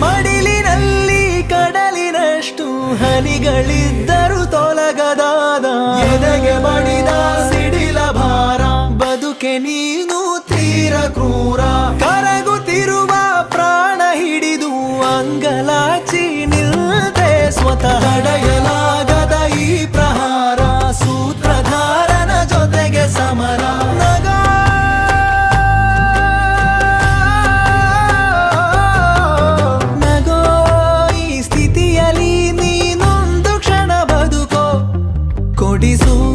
ಮಡಿಲಿನಲ್ಲಿ ಕಡಲಿನಷ್ಟು ಹನಿಗಳಿದ್ದರು ತೊಲಗದಾದ ಎದೆಗೆ ಬಡಿದ ಸಿಡಿಲ ಭಾರ. ಬದುಕೆ ನೀನು ತೀರ ಕ್ರೂರ. ಕರಗುತ್ತಿರುವ ಪ್ರಾಣ ಹಿಡಿದು ಅಂಗಲಾಚಿ ನಿಲ್ದೆ ಸ್ವತಃ. ನುಡಿಸು